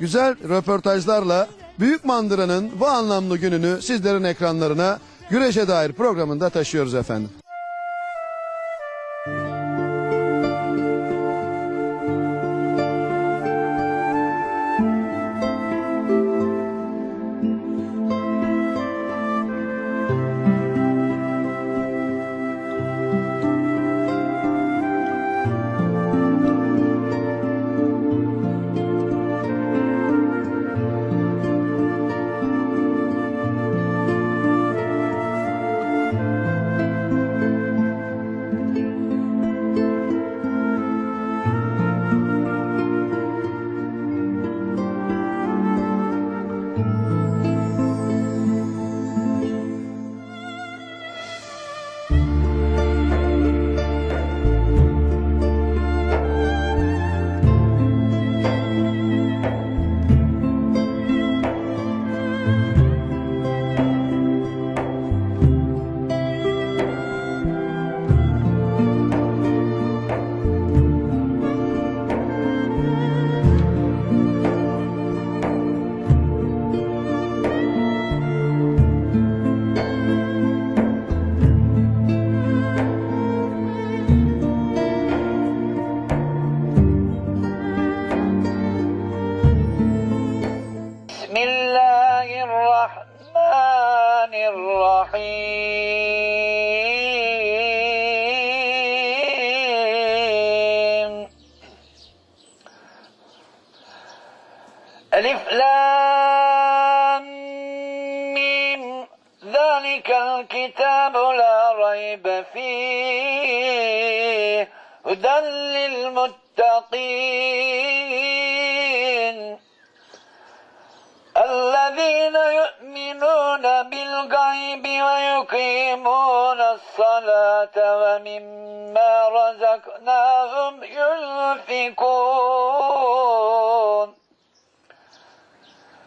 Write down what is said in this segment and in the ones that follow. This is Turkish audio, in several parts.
güzel röportajlarla Büyük Mandıra'nın bu anlamlı gününü sizlerin ekranlarına güreşe dair programında taşıyoruz efendim. ألف لام ميم. ذلك الكتاب لا ريب فيه. هدى للمتقين. الذين يؤمنون بالغيب ويقيمون الصلاة ومما رزقناهم ينفقون.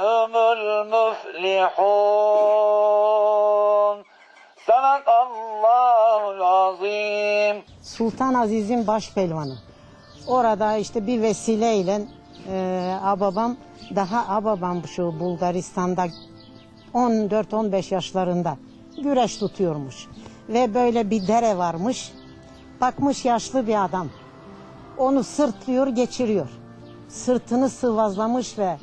humul muflihun. Sadakallahul azim. Sultan Aziz'in baş pelvanı. Orada işte bir vesileyle e, ababam daha ababam şu Bulgaristan'da 14-15 yaşlarında güreş tutuyormuş. Ve böyle bir dere varmış. Bakmış yaşlı bir adam. Onu sırtlıyor geçiriyor. Sırtını sıvazlamış ve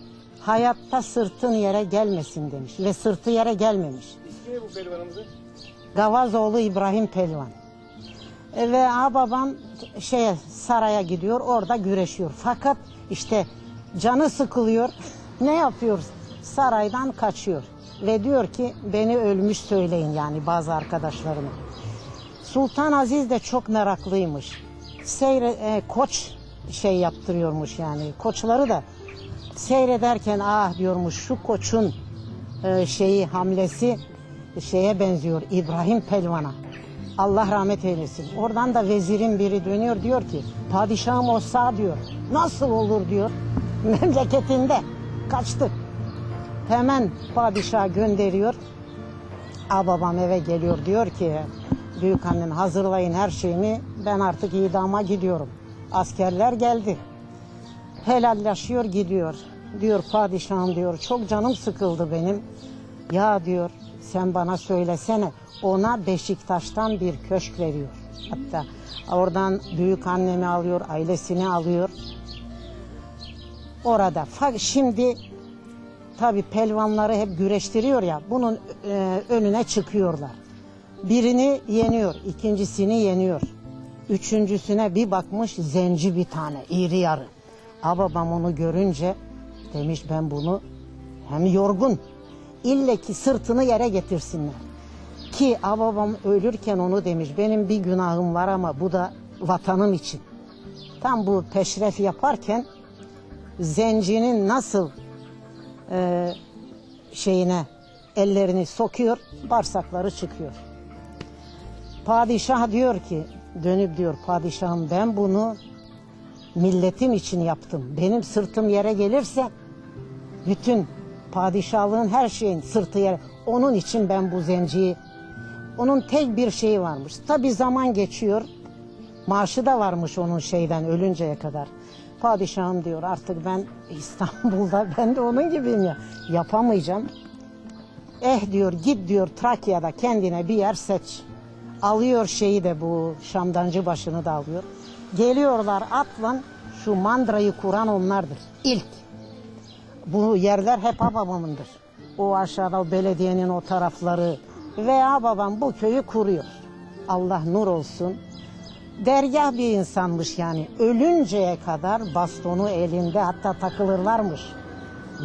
hayatta sırtın yere gelmesin demiş. Ve sırtı yere gelmemiş. İsmi bu pehlivanımızın? Gavazoğlu İbrahim Pelvan. E, Ve babam şeye saraya gidiyor orada güreşiyor. Fakat işte canı sıkılıyor. ne yapıyor? Saraydan kaçıyor. Ve diyor ki beni ölmüş söyleyin yani bazı arkadaşlarıma. Sultan Aziz de çok meraklıymış. Seyre, e, koç şey yaptırıyormuş yani. Koçları da seyrederken ah diyormuş şu koçun e, şeyi hamlesi şeye benziyor İbrahim Pelvan'a. Allah rahmet eylesin. Oradan da vezirin biri dönüyor diyor ki padişahım olsa diyor. Nasıl olur diyor. Memleketinde kaçtı. Hemen padişah gönderiyor. Babam eve geliyor diyor ki büyük annen hazırlayın her şeyimi ben artık idama gidiyorum. Askerler geldi. Helallaşıyor gidiyor. Diyor padişahım diyor çok canım sıkıldı benim. Ya diyor sen bana söylesene ona Beşiktaş'tan bir köşk veriyor. Hatta oradan büyük annemi alıyor, ailesini alıyor. Orada. Şimdi tabi pelvanları hep güreştiriyor ya bunun e, önüne çıkıyorlar. Birini yeniyor, ikincisini yeniyor. Üçüncüsüne bir bakmış zenci bir tane, iri yarı. Babam onu görünce demiş ben bunu hem yorgun ille ki sırtını yere getirsinler. Ki babam ölürken onu demiş benim bir günahım var ama bu da vatanım için. Tam bu peşref yaparken zencinin nasıl e, şeyine ellerini sokuyor, bağırsakları çıkıyor. Padişah diyor ki, dönüp diyor padişahım ben bunu milletim için yaptım. Benim sırtım yere gelirse bütün padişahlığın her şeyin sırtı yere. Onun için ben bu zenciyi, onun tek bir şeyi varmış. Tabi zaman geçiyor, maaşı da varmış onun şeyden ölünceye kadar. Padişahım diyor artık ben İstanbul'da ben de onun gibiyim ya yapamayacağım. Eh diyor git diyor Trakya'da kendine bir yer seç. Alıyor şeyi de bu Şamdancı başını da alıyor. Geliyorlar atlan şu mandrayı kuran onlardır. İlk. Bu yerler hep babamındır. O aşağıda o belediyenin o tarafları veya babam bu köyü kuruyor. Allah nur olsun. Dergah bir insanmış yani. Ölünceye kadar bastonu elinde hatta takılırlarmış.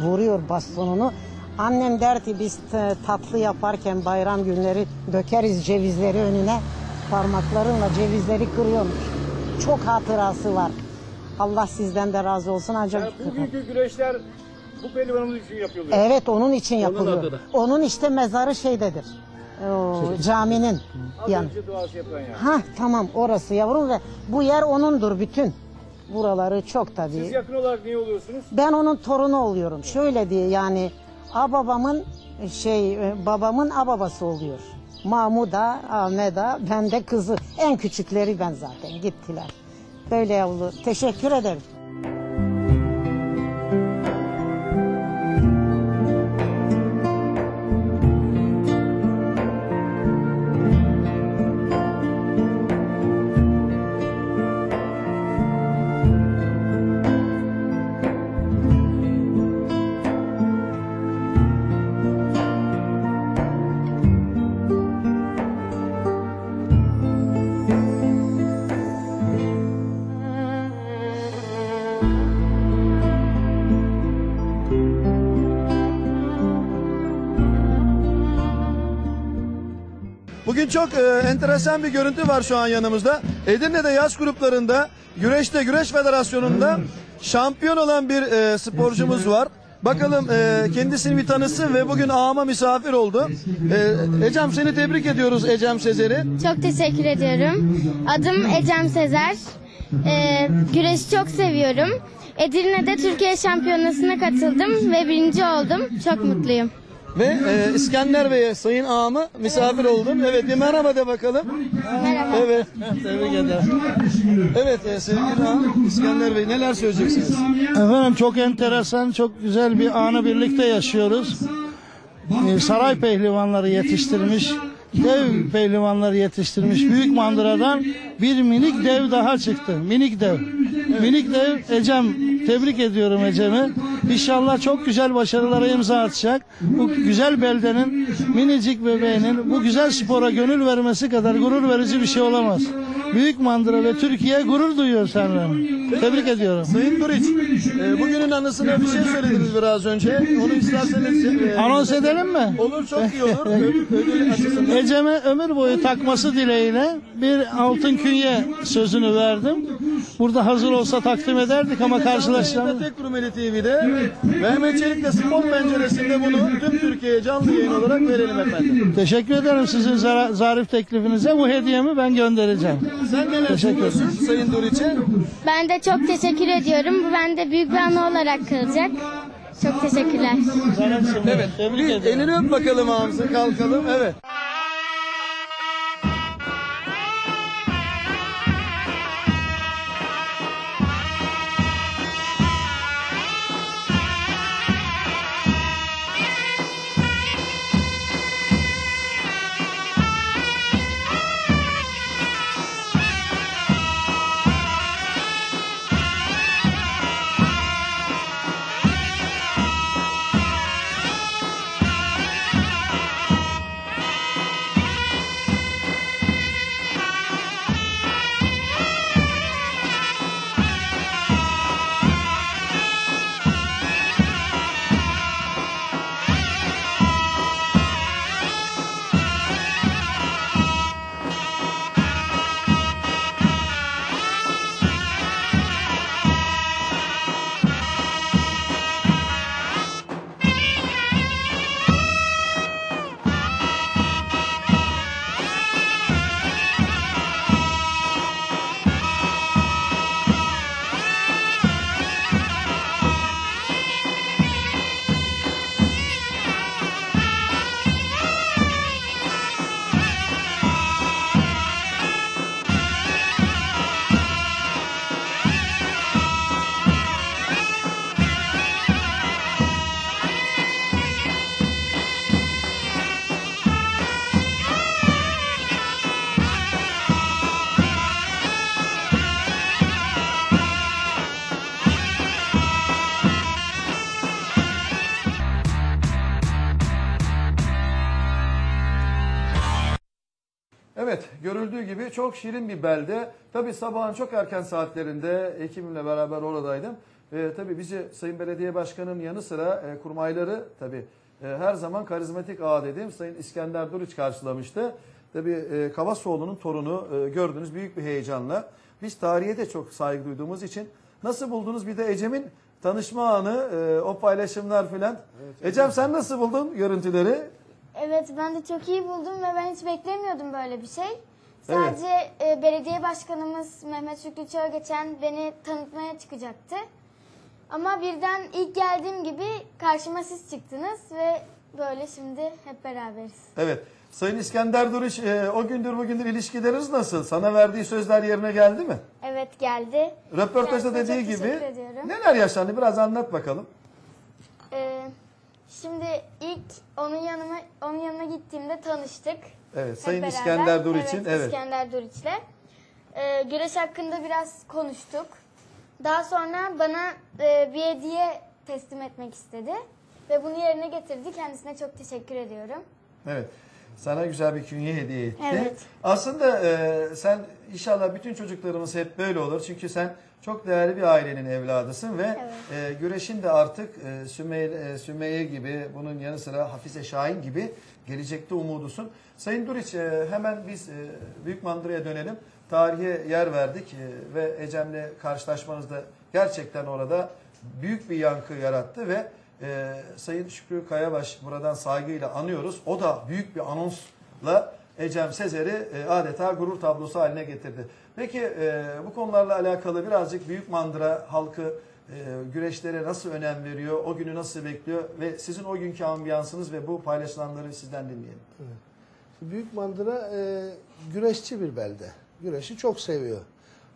Vuruyor bastonunu. Annem der ki biz t- tatlı yaparken bayram günleri dökeriz cevizleri önüne. Parmaklarınla cevizleri kırıyormuş. Çok hatırası var. Allah sizden de razı olsun ancak. Yani bugünkü güreşler bu pehlivanımız için yapılıyor. Evet onun için adı yapılıyor. da. Onun işte mezarı şeydedir. O, caminin Az önce duası yapılan yani. Ha tamam orası yavrum ve bu yer onundur bütün. Buraları çok tabii. Siz yakın olarak niye oluyorsunuz? Ben onun torunu oluyorum. Şöyle diye yani ababamın şey e, babamın ababası oluyor. Mahmuda, Ahmeda, ben de kızı. En küçükleri ben zaten gittiler. Böyle yavru. Teşekkür ederim. Bugün çok e, enteresan bir görüntü var şu an yanımızda. Edirne'de yaş gruplarında güreşte güreş federasyonunda şampiyon olan bir e, sporcumuz var. Bakalım e, kendisini bir tanısın ve bugün ağama misafir oldu. E, Ecem seni tebrik ediyoruz Ecem Sezer'i. Çok teşekkür ediyorum. Adım Ecem Sezer. Ee, güreşi çok seviyorum. Edirne'de Türkiye Şampiyonası'na katıldım ve birinci oldum. Çok mutluyum. Ve e, İskender Bey'e sayın ağamı misafir oldun. Evet bir merhaba de bakalım. Merhaba. Evet tebrik ederim. Evet e, sevgili ağam İskender Bey neler söyleyeceksiniz? Efendim çok enteresan, çok güzel bir anı birlikte yaşıyoruz. Ee, Saray pehlivanları yetiştirmiş, dev pehlivanları yetiştirmiş. Büyük mandıradan bir minik dev daha çıktı. Minik dev. Minik dev Ecem. Tebrik ediyorum Ecem'i. İnşallah çok güzel başarılara imza atacak. Bu güzel beldenin minicik bebeğinin bu güzel spora gönül vermesi kadar gurur verici bir şey olamaz. Büyük mandıra ve Türkiye gurur duyuyor senden. Tebrik ediyorum. Sayın Duriç, e, bugünün anısına bir şey söylediniz biraz önce. Onu isterseniz... e, Anons edelim mi? Olur çok iyi olur. Ödül. Ecem'e ömür boyu takması dileğiyle bir altın künye sözünü verdim. Burada hazır olsa takdim ederdik ama karşılaşacağım. Tek Rumeli TV'de Mehmet Çelik'le Spor Penceresi'nde bunu tüm Türkiye'ye canlı yayın olarak verelim efendim. Teşekkür ederim sizin zarif teklifinize. Bu hediyemi ben göndereceğim. Sen neler Teşekkür söylüyorsun Sayın Duriç'e? Ben de çok teşekkür ediyorum. Bu bende büyük bir anı olarak kalacak. Çok teşekkürler. Evet. Elini öp bakalım ağamızı kalkalım. Evet. Görüldüğü gibi çok şirin bir belde. Tabii sabahın çok erken saatlerinde ekibimle beraber oradaydım. Ee, tabii bizi Sayın Belediye Başkanı'nın yanı sıra e, kurmayları tabii e, her zaman karizmatik ağa dediğim Sayın İskender Duriç karşılamıştı. Tabii e, Kavasoğlu'nun torunu e, gördünüz büyük bir heyecanla. Biz tarihe de çok saygı duyduğumuz için nasıl buldunuz bir de Ecem'in tanışma anı, e, o paylaşımlar filan. Ecem sen nasıl buldun görüntüleri? Evet ben de çok iyi buldum ve ben hiç beklemiyordum böyle bir şey. Sadece e, belediye başkanımız Mehmet Şükrü geçen beni tanıtmaya çıkacaktı. Ama birden ilk geldiğim gibi karşıma siz çıktınız ve böyle şimdi hep beraberiz. Evet. Sayın İskender Duruş e, o gündür bugündür ilişkileriniz nasıl? Sana verdiği sözler yerine geldi mi? Evet geldi. Röportajda dediği çok gibi teşekkür ediyorum. neler yaşandı biraz anlat bakalım. Ee, şimdi ilk onun yanıma onun yanına gittiğimde tanıştık. Evet Sayın beraber. İskender Duriç'in evet, evet. İskender Duriç'le. Ee, güreş hakkında biraz konuştuk. Daha sonra bana e, bir hediye teslim etmek istedi. Ve bunu yerine getirdi. Kendisine çok teşekkür ediyorum. Evet. Sana güzel bir künye hediye etti. Evet. Aslında e, sen inşallah bütün çocuklarımız hep böyle olur. Çünkü sen çok değerli bir ailenin evladısın ve e, güreşin de artık e, Sümeyye, e, Sümeyye gibi bunun yanı sıra Hafize Şahin gibi gelecekte umudusun. Sayın Duriç e, hemen biz e, Büyük Mandıra'ya dönelim. Tarihe yer verdik e, ve Ecem'le karşılaşmanız da gerçekten orada büyük bir yankı yarattı ve e, Sayın Şükrü Kayabaş buradan saygıyla anıyoruz. O da büyük bir anonsla Ecem Sezer'i e, adeta gurur tablosu haline getirdi. Peki e, bu konularla alakalı birazcık Büyük Mandıra halkı e, güreşlere nasıl önem veriyor, o günü nasıl bekliyor ve sizin o günkü ambiyansınız ve bu paylaşılanları sizden dinleyelim. Büyük Mandıra e, güreşçi bir belde. Güreşi çok seviyor.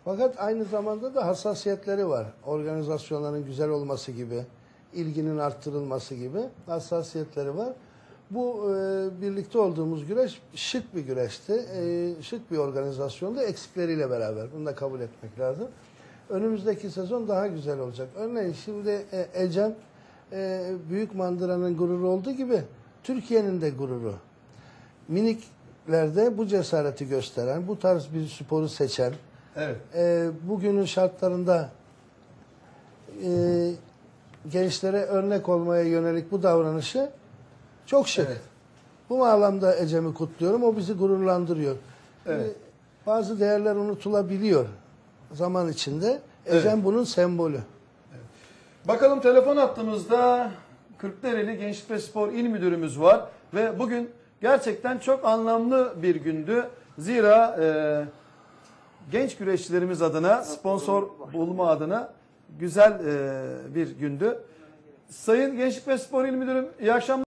Fakat aynı zamanda da hassasiyetleri var. Organizasyonların güzel olması gibi, ilginin arttırılması gibi hassasiyetleri var. Bu e, birlikte olduğumuz güreş şık bir güreşti. E, şık bir organizasyonda eksikleriyle beraber. Bunu da kabul etmek lazım. Önümüzdeki sezon daha güzel olacak. Örneğin şimdi e, Ecem e, Büyük Mandıra'nın gururu olduğu gibi Türkiye'nin de gururu miniklerde bu cesareti gösteren, bu tarz bir sporu seçen, Evet. e, bugünün şartlarında e, gençlere örnek olmaya yönelik bu davranışı çok şık. Evet. Bu bağlamda Ecem'i kutluyorum. O bizi gururlandırıyor. Evet. Bazı değerler unutulabiliyor zaman içinde. Ecem Evet. bunun sembolü. Bakalım telefon attığımızda Kırklareli Gençlik ve Spor İl Müdürümüz var ve bugün gerçekten çok anlamlı bir gündü. Zira e, genç güreşçilerimiz adına sponsor bulma adına güzel e, bir gündü. Sayın Gençlik ve Spor İl Müdürüm iyi akşamlar.